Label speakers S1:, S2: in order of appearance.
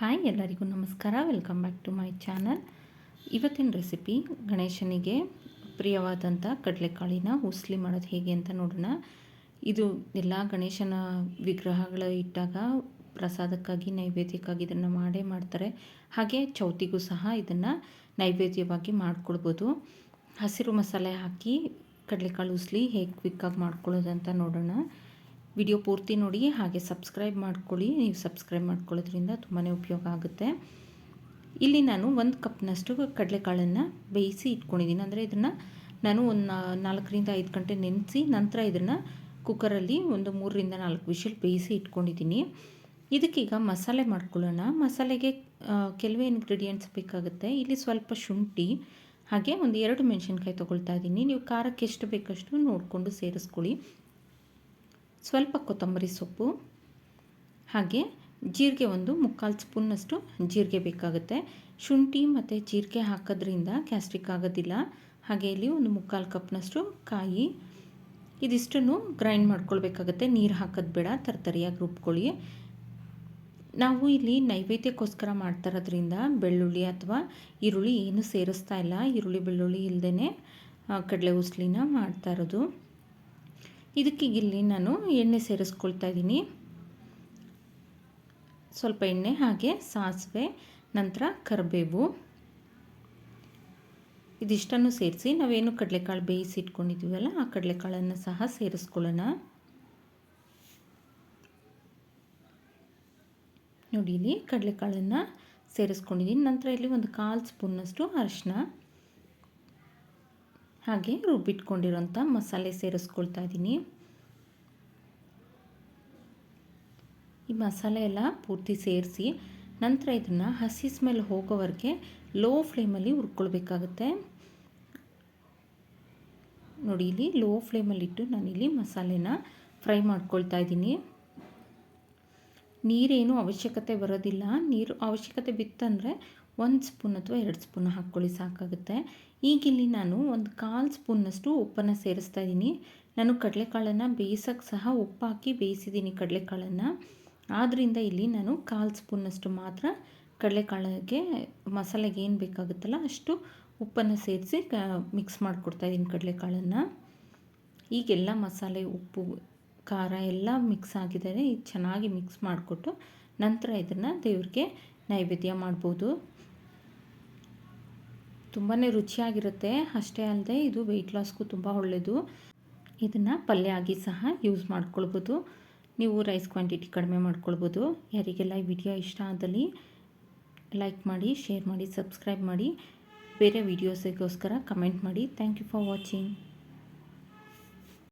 S1: Hi ಎಲ್ಲರಿಗೂ ನಮಸ್ಕಾರ. Welcome back to my channel ಇವತ್ತಿನ ರೆಸಿಪಿ ಗಣೇಶನಿಗೆ ಪ್ರಿಯವಾದಂಥ ಕಡಲೆಕಾಳಿನ ಉಸ್ಲಿ ಮಾಡೋದು ಹೇಗೆ ಅಂತ ನೋಡೋಣ. ಇದು ಎಲ್ಲ ಗಣೇಶನ ವಿಗ್ರಹಗಳ ಇಟ್ಟಾಗ ಪ್ರಸಾದಕ್ಕಾಗಿ, ನೈವೇದ್ಯಕ್ಕಾಗಿ ಇದನ್ನು ಮಾಡೇ ಮಾಡ್ತಾರೆ. ಹಾಗೆ ಚೌತಿಗೂ ಸಹ ಇದನ್ನು ನೈವೇದ್ಯವಾಗಿ ಮಾಡ್ಕೊಳ್ಬೋದು ಹಸಿರು ಮಸಾಲೆ ಹಾಕಿ ಕಡಲೆಕಾಳು ಉಸ್ಲಿ ಹೇಗೆ ಕ್ವಿಕ್ಕಾಗಿ ಅಂತ ನೋಡೋಣ. ವಿಡಿಯೋ ಪೂರ್ತಿ ನೋಡಿ ಹಾಗೆ ಸಬ್ಸ್ಕ್ರೈಬ್ ಮಾಡ್ಕೊಳ್ಳಿ. ನೀವು ಸಬ್ಸ್ಕ್ರೈಬ್ ಮಾಡ್ಕೊಳ್ಳೋದ್ರಿಂದ ತುಂಬಾ ಉಪಯೋಗ ಆಗುತ್ತೆ. ಇಲ್ಲಿ ನಾನು ಒಂದು ಕಪ್ನಷ್ಟು ಕಡಲೆಕಾಳನ್ನು ಬೇಯಿಸಿ ಇಟ್ಕೊಂಡಿದ್ದೀನಿ. ಅಂದರೆ ಇದನ್ನು ನಾನು ಒಂದು ನಾಲ್ಕರಿಂದ ಐದು ಗಂಟೆ ನೆನೆಸಿ ನಂತರ ಇದನ್ನು ಕುಕ್ಕರಲ್ಲಿ ಒಂದು ಮೂರರಿಂದ ನಾಲ್ಕು ವಿಷಲ್ ಬೇಯಿಸಿ ಇಟ್ಕೊಂಡಿದ್ದೀನಿ. ಇದಕ್ಕೀಗ ಮಸಾಲೆ ಮಾಡ್ಕೊಳ್ಳೋಣ. ಮಸಾಲೆಗೆ ಕೆಲವೇ ಇಂಗ್ರೀಡಿಯೆಂಟ್ಸ್ ಬೇಕಾಗುತ್ತೆ. ಇಲ್ಲಿ ಸ್ವಲ್ಪ ಶುಂಠಿ, ಹಾಗೆ ಒಂದು ಎರಡು ಮೆಣಸಿನ್ಕಾಯಿ ತೊಗೊಳ್ತಾ ಇದ್ದೀನಿ. ನೀವು ಖಾರಕ್ಕೆ ಎಷ್ಟು ಬೇಕಷ್ಟು ನೋಡಿಕೊಂಡು ಸೇರಿಸ್ಕೊಳ್ಳಿ. ಸ್ವಲ್ಪ ಕೊತ್ತಂಬರಿ ಸೊಪ್ಪು, ಹಾಗೆ ಜೀರಿಗೆ ಒಂದು ಮುಕ್ಕಾಲು ಸ್ಪೂನ್ನಷ್ಟು ಜೀರಿಗೆ ಬೇಕಾಗುತ್ತೆ. ಶುಂಠಿ ಮತ್ತು ಜೀರಿಗೆ ಹಾಕೋದ್ರಿಂದ ಗ್ಯಾಸ್ಟ್ರಿಕ್ ಆಗೋದಿಲ್ಲ. ಹಾಗೆ ಇಲ್ಲಿ ಒಂದು ಮುಕ್ಕಾಲು ಕಪ್ನಷ್ಟು ಕಾಯಿ. ಇದಿಷ್ಟನ್ನು ಗ್ರೈಂಡ್ ಮಾಡ್ಕೊಳ್ಬೇಕಾಗತ್ತೆ. ನೀರು ಹಾಕೋದು ಬೇಡ, ತರ್ತರಿಯಾಗಿ ರುಬ್ಕೊಳ್ಳಿ. ನಾವು ಇಲ್ಲಿ ನೈವೇದ್ಯಕ್ಕೋಸ್ಕರ ಮಾಡ್ತಾ ಇರೋದ್ರಿಂದ ಬೆಳ್ಳುಳ್ಳಿ ಅಥವಾ ಈರುಳ್ಳಿ ಏನು ಸೇರಿಸ್ತಾ ಇಲ್ಲ. ಈರುಳ್ಳಿ ಬೆಳ್ಳುಳ್ಳಿ ಇಲ್ಲದೇ ಕಡಲೆ ಉಸ್ಲಿನ ಮಾಡ್ತಾ ಇರೋದು. ಇದಕ್ಕೆ ಇಲ್ಲಿ ನಾನು ಎಣ್ಣೆ ಸೇರಿಸ್ಕೊಳ್ತಾ ಇದ್ದೀನಿ. ಸ್ವಲ್ಪ ಎಣ್ಣೆ ಹಾಗೆ ಸಾಸಿವೆ, ನಂತರ ಕರಿಬೇವು. ಇದಿಷ್ಟನ್ನು ಸೇರಿಸಿ ನಾವೇನು ಕಡಲೆಕಾಳು ಬೇಯಿಸಿ ಇಟ್ಕೊಂಡಿದ್ದೀವಲ್ಲ, ಆ ಕಡಲೆಕಾಳನ್ನು ಸಹ ಸೇರಿಸ್ಕೊಳ್ಳೋಣ. ನೋಡಿ, ಇಲ್ಲಿ ಕಡಲೆಕಾಳನ್ನು ಸೇರಿಸ್ಕೊಂಡಿದ್ದೀನಿ. ನಂತರ ಇಲ್ಲಿ ಒಂದು ಕಾಲು ಸ್ಪೂನಷ್ಟು ಅರಿಶಿನ. ಹಾಗೆ ರುಬ್ಬಿಟ್ಕೊಂಡಿರೋಂಥ ಮಸಾಲೆ ಸೇರಿಸ್ಕೊಳ್ತಾ ಇದ್ದೀನಿ. ಈ ಮಸಾಲೆ ಎಲ್ಲ ಪೂರ್ತಿ ಸೇರಿಸಿ ನಂತರ ಇದನ್ನು ಹಸಿ ಸ್ಮೆಲ್ ಹೋಗೋವರೆಗೆ ಲೋ ಫ್ಲೇಮಲ್ಲಿ ಹುರ್ಕೊಳ್ಬೇಕಾಗುತ್ತೆ. ನೋಡಿ, ಇಲ್ಲಿ ಲೋ ಫ್ಲೇಮಲ್ಲಿಟ್ಟು ನಾನಿಲ್ಲಿ ಮಸಾಲೆನ ಫ್ರೈ ಮಾಡ್ಕೊಳ್ತಾ ಇದ್ದೀನಿ. ನೀರೇನು ಅವಶ್ಯಕತೆ ಬರೋದಿಲ್ಲ. ನೀರು ಅವಶ್ಯಕತೆ ಬಿತ್ತಂದರೆ ಒಂದು ಸ್ಪೂನ್ ಅಥವಾ ಎರಡು ಸ್ಪೂನ್ ಹಾಕ್ಕೊಳ್ಳಿ, ಸಾಕಾಗುತ್ತೆ. ಈಗಿಲ್ಲಿ ನಾನು ಒಂದು ಕಾಲು ಸ್ಪೂನ್ನಷ್ಟು ಉಪ್ಪನ್ನು ಸೇರಿಸ್ತಾ ಇದ್ದೀನಿ ನಾನು ಕಡಲೆಕಾಳನ್ನು ಬೇಯಿಸೋಕ್ಕೆ ಸಹ ಉಪ್ಪು ಹಾಕಿ ಬೇಯಿಸಿದ್ದೀನಿ ಕಡಲೆಕಾಳನ್ನು. ಆದ್ದರಿಂದ ಇಲ್ಲಿ ನಾನು ಕಾಲು ಸ್ಪೂನ್ನಷ್ಟು ಮಾತ್ರ ಕಡಲೆಕಾಳಿಗೆ, ಮಸಾಲೆಗೆ ಏನು ಬೇಕಾಗುತ್ತಲ್ಲ ಅಷ್ಟು ಉಪ್ಪನ್ನು ಸೇರಿಸಿ ಕ ಮಿಕ್ಸ್ ಮಾಡಿಕೊಡ್ತಾಯಿದ್ದೀನಿ ಕಡಲೆಕಾಳನ್ನು. ಈಗೆಲ್ಲ ಮಸಾಲೆ, ಉಪ್ಪು, ಖಾರ ಎಲ್ಲ ಮಿಕ್ಸ್ ಆಗಿದ್ದಾರೆ. ಚೆನ್ನಾಗಿ ಮಿಕ್ಸ್ ಮಾಡಿಕೊಟ್ಟು ನಂತರ ಇದನ್ನು ದೇವ್ರಿಗೆ ನೈವೇದ್ಯ ಮಾಡ್ಬೋದು. ತುಂಬಾ ರುಚಿಯಾಗಿರುತ್ತೆ. ಅಷ್ಟೇ ಅಲ್ಲದೆ ಇದು ವೆಯ್ಟ್ ಲಾಸ್ಗೂ ತುಂಬ ಒಳ್ಳೆಯದು ಇದನ್ನು ಪಲ್ಯ ಆಗಿ ಸಹ ಯೂಸ್ ಮಾಡ್ಕೊಳ್ಬೋದು. ನೀವು ರೈಸ್ ಕ್ವಾಂಟಿಟಿ ಕಡಿಮೆ ಮಾಡ್ಕೊಳ್ಬೋದು. ಯಾರಿಗೆಲ್ಲ ಈ ವಿಡಿಯೋ ಇಷ್ಟ ಆದಲ್ಲಿ ಲೈಕ್ ಮಾಡಿ ಶೇರ್ ಮಾಡಿ ಸಬ್ಸ್ಕ್ರೈಬ್ ಮಾಡಿ, ಬೇರೆ ವೀಡಿಯೋಸಿಗೋಸ್ಕರ ಕಮೆಂಟ್ ಮಾಡಿ. Thank you for watching